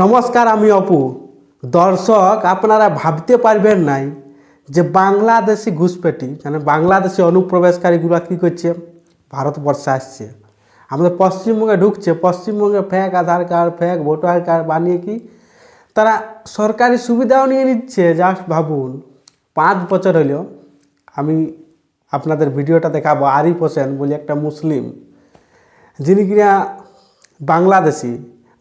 নমস্কার আমি অপু। দর্শক, আপনারা ভাবতে পারবেন নাই যে বাংলাদেশি ঘুষপেটি মানে বাংলাদেশি অনুপ্রবেশকারীগুলো কী করছে? ভারতবর্ষে আসছে। আমাদের পশ্চিমবঙ্গে ঢুকছে। পশ্চিমবঙ্গে fake Aadhaar card fake voter card বানিয়ে কি তারা সরকারি সুবিধাও নিয়ে নিচ্ছে জাস্ট ভাবুন। পাঁচ বছর হলো আমি আপনাদের ভিডিওটা দেখাবো আরিফ হোসেন বলে একটা মুসলিম। যিনি কিনা বাংলাদেশি।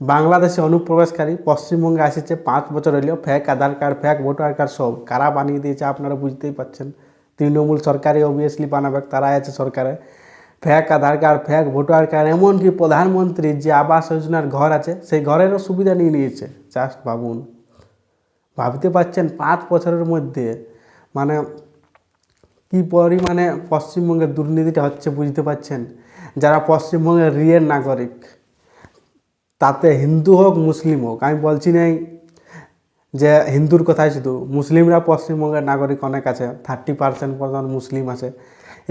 বাংলাদেশি অনুপ্রবেশকারী পশ্চিমবঙ্গে আসছে পাঁচ বছর হলেও fake Aadhaar card, fake voter card সব। কারা বানিয়ে দিয়েছে আপনারা বুঝতেই পাচ্ছেন। তৃণমূল সরকারই অবভিয়াসলি বানাবে, তারাই আছে সরকারে। Fake Aadhaar card, fake voter card, এমনকি প্রধানমন্ত্রীর যে আবাস যোজনার ঘর আছে, সেই ঘরেরও সুবিধা নিয়ে নিয়েছে। জাস্ট ভাবুন। ভাবতে পারছেন পাঁচ বছরের মধ্যে। মানে কি পরিমাণে পশ্চিমবঙ্গের দুর্নীতিটা হচ্ছে বুঝতে পারছেন যারা পশ্চিমবঙ্গের রিয়ের নাগরিক। তাতে হিন্দু হোক, মুসলিম হোক, আমি বলছি নাই যে হিন্দুর কথাই শুধু, মুসলিমরা পশ্চিমবঙ্গের নাগরিক অনেক আছে থার্টি পার্সেন্ট পর্যন্ত মুসলিম আছে।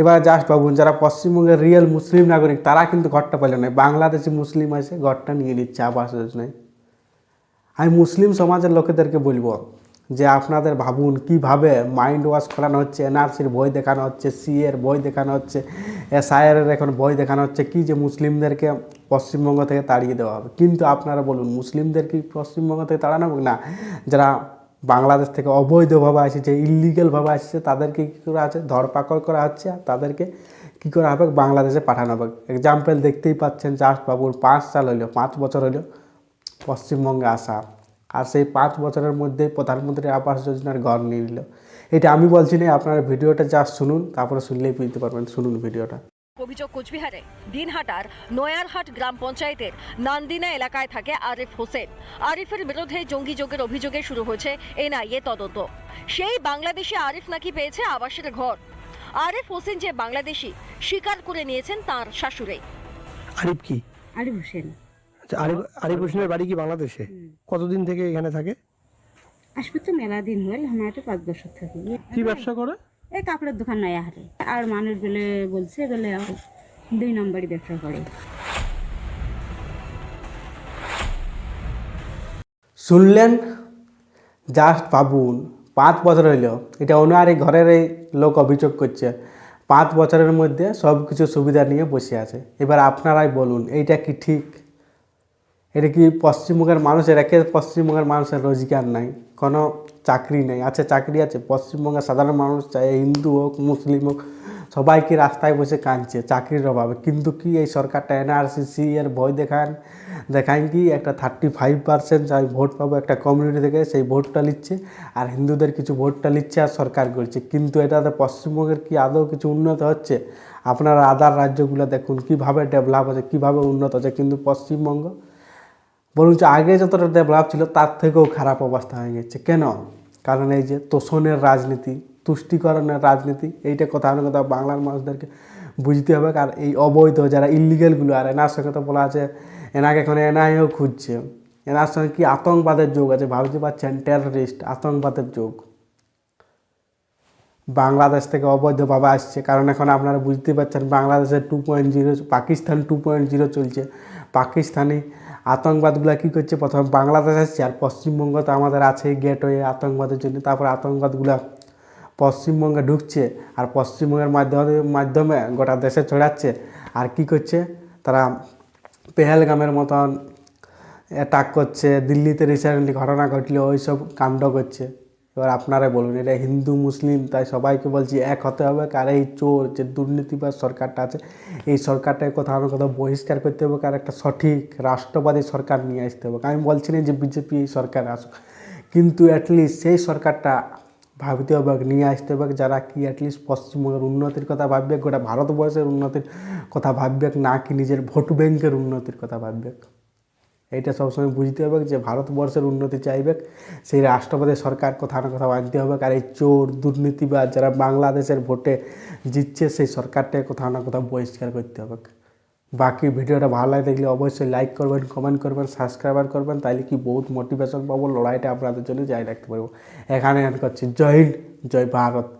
এবার জাস্ট ভাবুন, যারা পশ্চিমবঙ্গের রিয়েল মুসলিম নাগরিক, তারা কিন্তু ঘরটা পেল না। বাংলাদেশি মুসলিম আছে ঘরটা নিয়ে নিচ্ছে, আবাস যোজনায়। আমি মুসলিম সমাজের লোকেদেরকে বলব যে আপনাদের ভাবুন কীভাবে মাইন্ড ওয়াশ করানো হচ্ছে এনআরসির বই দেখানো হচ্ছে সি এর বই দেখানো হচ্ছে এসআইআরের এখন বই দেখানো হচ্ছে, কি যে মুসলিমদেরকে পশ্চিমবঙ্গ থেকে তাড়িয়ে দেওয়া হবে। কিন্তু আপনারা বলুন, মুসলিমদের কি পশ্চিমবঙ্গ থেকে তাড়ানো হবে? না, যারা বাংলাদেশ থেকে অবৈধভাবে আসছে ইলিগেলভাবে আসছে তাদেরকে কী করা আছে ধরপাকড় করা হচ্ছে, আর তাদেরকে কী করা হবে? বাংলাদেশে পাঠানো হবে। এক্সাম্পল দেখতেই পাচ্ছেন জাস্ট বাবুর পাঁচ সাল হইল, পাঁচ বছর হইল পশ্চিমবঙ্গে আসা। আর সেই পাঁচ বছরের মধ্যে প্রধানমন্ত্রী আবাস যোজনার ঘর নিয়ে নিল। এটা আমি বলছি না আপনারা ভিডিওটা জাস্ট শুনুন তারপরে শুনলেই বুঝতে পারবেন শুনুন ভিডিওটা। অভিযোগ কোচবিহারে দিনহাটার নয়ারহাট গ্রাম পঞ্চায়েতের নান্দিনা এলাকায় থাকে আরিফ হোসেন। আরিফের বিরুদ্ধে জঙ্গি যোগের অভিযোগে শুরু হয়েছে এনআইএ তদন্ত। সেই বাংলাদেশি আরিফ নাকি পেয়েছে আবাসের ঘর। আরিফ হোসেন যে বাংলাদেশি স্বীকার করে নিয়েছেন তার শাশুড়ে। আরিফ কি? আরিফ হোসেন। আরিফ হোসেনের বাড়ি কি বাংলাদেশে? কতদিন থেকে এখানে থাকে? আসবে তো মেলা দিন হল আমার তো পাঁচ বছর থাকি। কি ব্যবসা করে? এই কাপড়ের দোকান নয়া হারে আর মানুষ বলে বলছে বলে দুই নম্বরই ব্যবসা করে। শুনলেন? জাস্ট ভাবুন পাঁচ বছর হইল এটা ওনারই ঘরের এই লোক অভিযোগ করছে। পাঁচ বছরের মধ্যে সব কিছু সুবিধা নিয়ে বসে আছে। এবার আপনারাই বলুন এইটা কি ঠিক? এটা কি পশ্চিমবঙ্গের মানুষের একে পশ্চিমবঙ্গের মানুষের রোজগার নাই? কোনো চাকরি নেই। আছে চাকরি আছে। পশ্চিমবঙ্গের সাধারণ মানুষ চাই, হিন্দু হোক, মুসলিম হোক সবাইকে রাস্তায় বসে কাঁদছে চাকরির অভাবে? কিন্তু কি এই সরকারটা এনআরসিসি এর ভয় দেখান? দেখান কি একটা থার্টি ফাইভ পার্সেন্ট যাই ভোট পাবো একটা কমিউনিটি থেকে, সেই ভোটটা নিচ্ছে আর হিন্দুদের কিছু ভোটটা নিচ্ছে আর সরকার করছে। কিন্তু এটাতে পশ্চিমবঙ্গের কি আদৌ কিছু উন্নত হচ্ছে? আপনারা আদার রাজ্যগুলো দেখুন, কীভাবে ডেভেলপ হচ্ছে, কীভাবে উন্নত হচ্ছে। কিন্তু পশ্চিমবঙ্গ বরঞ্চ আগে যতটা ডেভেলপ ছিল, তার থেকেও খারাপ অবস্থা হয়ে গেছে। কেন? কারণ এই যে তোষণের রাজনীতি, তুষ্টিকরণের রাজনীতি, এইটা কথা না কথা বাংলার মানুষদেরকে বুঝতে হবে। আর এই অবৈধ যারা ইলিগেলগুলো আর এনার সঙ্গে তো বলা আছে, এনাকে এখন এনআইও খুঁজছে। এনার সঙ্গে কি আতঙ্কবাদের যোগ আছে? ভাবতে পারছেন টেররিস্ট আতঙ্কবাদের যোগ। বাংলাদেশ থেকে অবৈধভাবে আসছে। কারণ এখন আপনারা বুঝতে পারছেন বাংলাদেশের two point zero Pakistan two point zero চলছে। পাকিস্তানি আতঙ্কবাদগুলো কী করছে? প্রথমে বাংলাদেশ আসছে আর পশ্চিমবঙ্গ তো আমাদের আছে গেটওয়ে আতঙ্কবাদের জন্য। তারপর আতঙ্কবাদগুলো পশ্চিমবঙ্গে ঢুকছে আর পশ্চিমবঙ্গের মাধ্যমে মাধ্যমে গোটা দেশে ছড়াচ্ছে। আর কি করছে? তারা পেহেলগামের মতন অ্যাটাক করছে। দিল্লিতে রিসেন্টলি ঘটনা ঘটলে ওই সব কাণ্ড করছে। এবার আপনারাই বলুন, এটা হিন্দু, মুসলিম, তাই সবাইকে বলছি এক হতে হবে। আর এই চোর, যে দুর্নীতিবাদ সরকারটা আছে, এই সরকারটাকে কোথাও না কোথাও বহিষ্কার করতে হবে আর একটা সঠিক রাষ্ট্রবাদী সরকার নিয়ে আসতে হবে। আমি বলছি না যে বিজেপি এই সরকার আসুক, কিন্তু অ্যাটলিস্ট সেই সরকারটা ভাবতে হবে, নিয়ে আসতে হবে। যারা কি অ্যাটলিস্ট পশ্চিমবঙ্গের উন্নতির কথা ভাববে, গোটা ভারতবর্ষের উন্নতির কথা ভাববে, না কি নিজের ভোট ব্যাংকের উন্নতির কথা ভাববে। এইটা সবসময় বুঝতে হবে যে ভারতবর্ষের উন্নতি চাইবে, সেই রাষ্ট্রপতি সরকার কোথাও না কোথাও আনতে হবে আর এই চোর, দুর্নীতিবাজ যারা বাংলাদেশের ভোটে জিতছে, সেই সরকারটাকে কোথাও না কোথাও বহিষ্কার করতে হবে। বাকি ভিডিওটা ভালো লাগে দেখলে অবশ্যই লাইক করবেন কমেন্ট করবেন সাবস্ক্রাইবার করবেন তাহলে কি বহুত মোটিভেশন পাবো, লড়াইটা আপনাদের জন্য জারি রাখতে পারব। এখানে করছি। জয় হিন্দ, জয় ভারত।